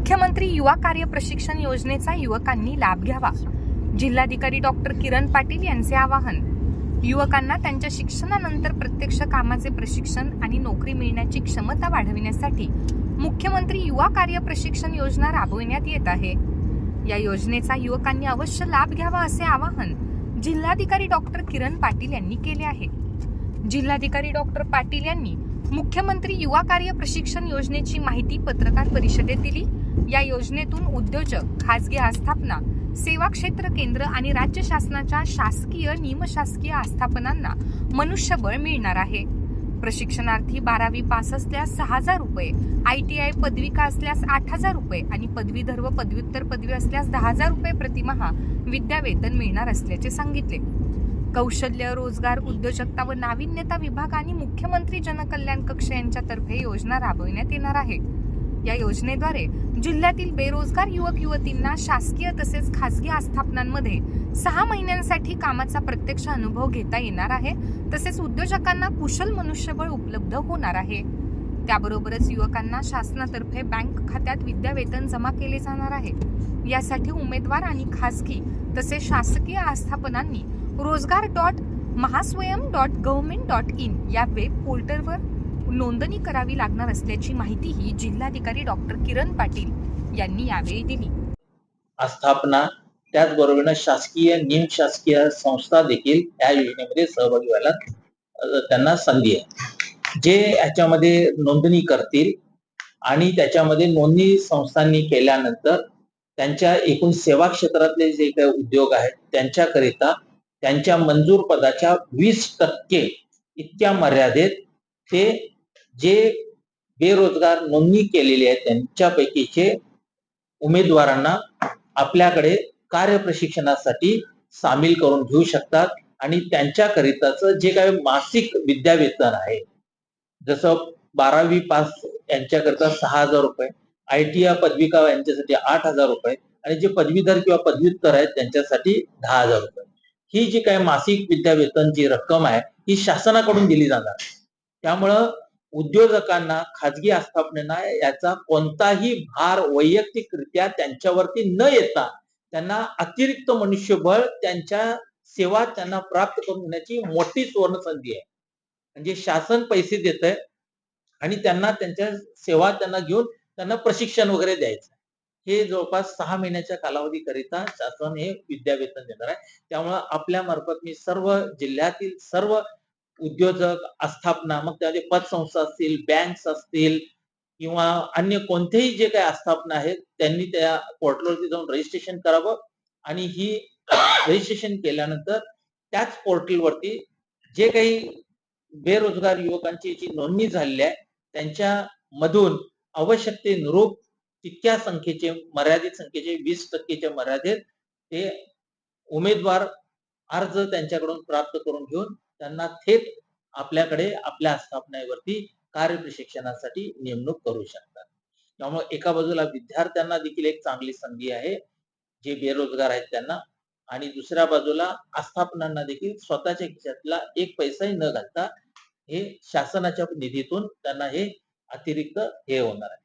मुख्यमंत्री युवा कार्य प्रशिक्षण योजनेचा युवकांनी लाभ घ्यावा. जिल्हाधिकारी डॉक्टर किरण पाटील यांचे आवाहन. युवकांना त्यांच्या शिक्षणानंतर प्रत्यक्ष कामाचे प्रशिक्षण आणि नोकरी मिळण्याची क्षमता वाढविण्यासाठी मुख्यमंत्री युवा कार्य प्रशिक्षण योजना राबविण्यात येत आहे. या योजनेचा युवकांनी अवश्य लाभ घ्यावा असे आवाहन जिल्हाधिकारी डॉक्टर किरण पाटील यांनी केले आहे. जिल्हाधिकारी डॉक्टर पाटील यांनी मुख्यमंत्री युवा कार्य प्रशिक्षण योजनेची माहिती पत्रकार परिषदेत दिली. या योजनेतून उद्योजक खाजगी आस्थापना सेवा क्षेत्र केंद्र आणि राज्य शासनाच्या शासकीय निमशासकीय आस्थापनांना मनुष्यबळ मिळणार आहे. प्रशिक्षणार्थी बारावी पास असल्यास सहा हजार रुपये आय टी आय पदविका असल्यास आठ हजार रुपये आणि पदवीधर व पदव्युत्तर पदवी असल्यास दहा हजार रुपये प्रतिमहा विद्यावेतन मिळणार असल्याचे सांगितले. कौशल्य रोजगार उद्योजकता व नाविन्यता विभाग आणि मुख्यमंत्री जनकल्याण कक्ष यांच्यातर्फे योजना राबविण्यात येणार आहे. या योजनेद्वारे जिल्ह्यातील बेरोजगार युवक युवतींना शासकीय तसेच खासगी आस्थापनांमध्ये सहा महिन्यांसाठी कामाचा प्रत्यक्ष अनुभव घेता येणार आहे. तसेच उद्योजकांना कुशल मनुष्यबळ उपलब्ध होणार आहे. त्याबरोबरच युवकांना शासनातर्फे बँक खात्यात विद्यावेतन जमा केले जाणार आहे. यासाठी उमेदवार आणि खासगी तसेच शासकीय आस्थापनांनी रोजगार dot Mahaswayam dot government dot in या वेब पोर्टलवर नोंदणी करावी लागणार असल्याची माहितीही जिल्हाधिकारी डॉक्टर किरण पाटील यांनी यावेळी दिली. आस्थापना त्याचबरोबर शासकीय निमशासकीय संस्था देखील या योजनेमध्ये सहभागी व्हायला त्यांना संधी आहे. जे याच्यामध्ये नोंदणी करतील आणि त्याच्यामध्ये नोंदणी संस्थांनी केल्यानंतर त्यांच्या एकूण सेवा क्षेत्रातले जे काही उद्योग आहेत त्यांच्याकरिता त्यांच्या मंजूर पदाच्या वीस टक्के इतक्या मर्यादेत ते जे बेरोजगार नोंदणी केलेली आहे त्यांच्यापैकीचे उमेदवारांना आपल्याकडे कार्य प्रशिक्षणासाठी सामील करून घेऊ शकतात आणि त्यांच्याकरिताच जे काही मासिक विद्यावेतन आहे जसं बारावी पास यांच्याकरिता सहा हजार रुपये आय टी आय पदविका यांच्यासाठी आठ हजार रुपये आणि जे पदवीधर किंवा पदव्युत्तर आहेत त्यांच्यासाठी दहा हजार रुपये. ही जी काही मासिक विद्यावेतन जी रक्कम आहे ही शासनाकडून दिली जाणार. त्यामुळं उद्योजकांना खाजगी आस्थापनेना याचा कोणताही भार वैयक्तिकरित्या त्यांच्यावरती न येता त्यांना अतिरिक्त मनुष्यबळ त्यांच्या सेवा त्यांना प्राप्त करून घेण्याची मोठी सुवर्ण संधी आहे. म्हणजे शासन पैसे देत आहे आणि त्यांना त्यांच्या सेवा त्यांना घेऊन त्यांना प्रशिक्षण वगैरे द्यायचं हे जवळपास सहा महिन्याच्या कालावधीकरिता शासन हे विद्यावेतन देणार आहे. त्यामुळे आपल्या मार्फत मी सर्व जिल्ह्यातील सर्व उद्योजक आस्थापना मग त्यामध्ये पतसंस्था असतील बँक्स असतील किंवा अन्य कोणतेही जे काही आस्थापना आहेत त्यांनी त्या पोर्टलवरती जाऊन रजिस्ट्रेशन करावं आणि ही रजिस्ट्रेशन केल्यानंतर त्याच पोर्टलवरती जे काही बेरोजगार युवकांची जी नोंदणी झालेली आहे त्यांच्या मधून आवश्यकतेनुरूप तितक्या संख्येचे मर्यादित संख्येचे वीस टक्केच्या मर्यादेत ते उमेदवार अर्ज त्यांच्याकडून प्राप्त करून घेऊन त्यांना थेट आपल्याकडे आपल्या आस्थापनेवरती कार्य प्रशिक्षणासाठी नेमणूक करू शकतात. त्यामुळे एका बाजूला विद्यार्थ्यांना देखील एक चांगली संधी आहे जे बेरोजगार आहेत त्यांना आणि दुसऱ्या बाजूला आस्थापनांना देखील स्वतःच्या खिशातला एक पैसाही न घालता हे शासनाच्या निधीतून त्यांना हे अतिरिक्त हे होणार आहे.